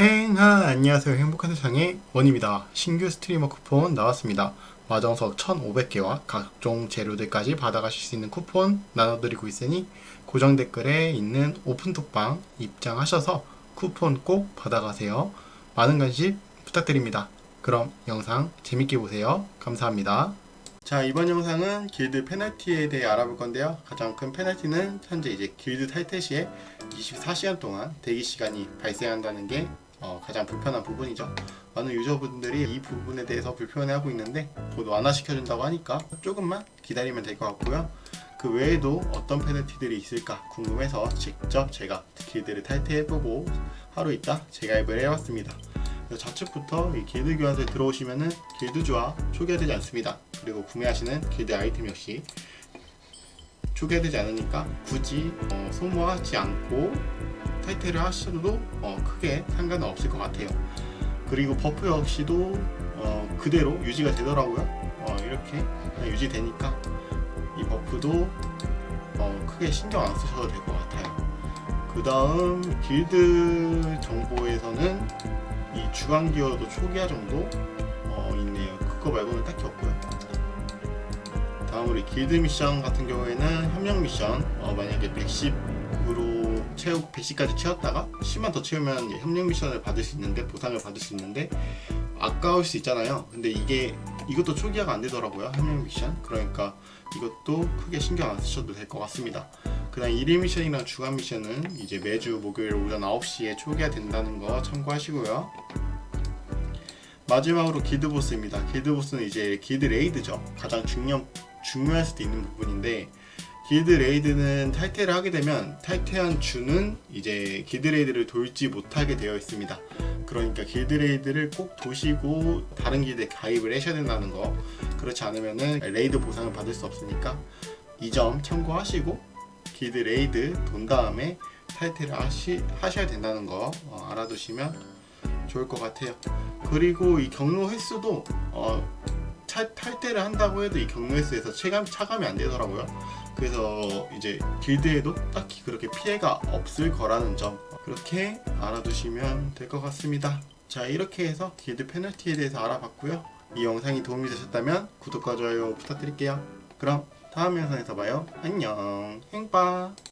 행하 안녕하세요. 행복한 세상의 원입니다. 신규 스트리머 쿠폰 나왔습니다. 마정석 1500개와 각종 재료들까지 받아가실 수 있는 쿠폰 나눠드리고 있으니 고정 댓글에 있는 오픈톡방 입장하셔서 쿠폰 꼭 받아가세요. 많은 관심 부탁드립니다. 그럼 영상 재밌게 보세요. 감사합니다. 자 이번 영상은 길드 페널티에 대해 알아볼 건데요. 가장 큰 페널티는 현재 이제 길드 탈퇴 시에 24시간 동안 대기 시간이 발생한다는 게 어, 가장 불편한 부분이죠. 많은 유저분들이 이 부분에 대해서 불편해하고 있는데 곧 완화시켜준다고 하니까 조금만 기다리면 될 것 같고요. 그 외에도 어떤 페널티들이 있을까 궁금해서 직접 제가 길드를 탈퇴해보고 하루 있다 재가입을 해왔습니다. 좌측부터 이 길드 교환소에 들어오시면은 길드주와 초기화되지 않습니다. 그리고 구매하시는 길드 아이템 역시 초기화되지 않으니까 굳이 어, 소모하지 않고 탈퇴를 하셔도 어, 크게 상관은 없을 것 같아요. 그리고 버프 역시도 어, 그대로 유지가 되더라고요. 어, 이렇게 유지되니까 이 버프도 어, 크게 신경 안 쓰셔도 될 것 같아요. 그 다음 길드 정보에서는 이 주간 기어도 초기화 정도 어, 있네요. 그거 말고는 딱히 없고요. 다음으로 이 길드 미션 같은 경우에는 협력 미션 어, 만약에 110으로 채우 110까지 채웠다가 10만 더 채우면 협력 미션을 받을 수 있는데 보상을 받을 수 있는데 아까울 수 있잖아요. 근데 이게 이것도 초기화가 안 되더라고요. 협력 미션. 그러니까 이것도 크게 신경 안 쓰셔도 될 것 같습니다. 그 다음 1일 미션이랑 주간 미션은 이제 매주 목요일 오전 9시에 초기화 된다는 거 참고하시고요. 마지막으로 길드 보스입니다. 길드 보스는 이제 길드 레이드죠. 가장 중요 중요할 수도 있는 부분인데 길드 레이드는 탈퇴를 하게 되면 탈퇴한 주는 이제 길드 레이드를 돌지 못하게 되어 있습니다. 그러니까 길드 레이드를 꼭 도시고 다른 길드에 가입을 하셔야 된다는 거. 그렇지 않으면은 레이드 보상을 받을 수 없으니까 이 점 참고하시고 길드 레이드 돈 다음에 탈퇴를 하시, 하셔야 된다는 거 어, 알아두시면 좋을 것 같아요. 그리고 이 경로 횟수도 어, 탈, 탈퇴를 한다고 해도 이 경로 횟수에서 체감 차감이 안 되더라고요. 그래서 이제 길드에도 딱히 그렇게 피해가 없을 거라는 점 그렇게 알아두시면 될 것 같습니다. 자 이렇게 해서 길드 페널티에 대해서 알아봤고요. 이 영상이 도움이 되셨다면 구독과 좋아요 부탁드릴게요. 그럼 다음 영상에서 봐요. 안녕. 행빠.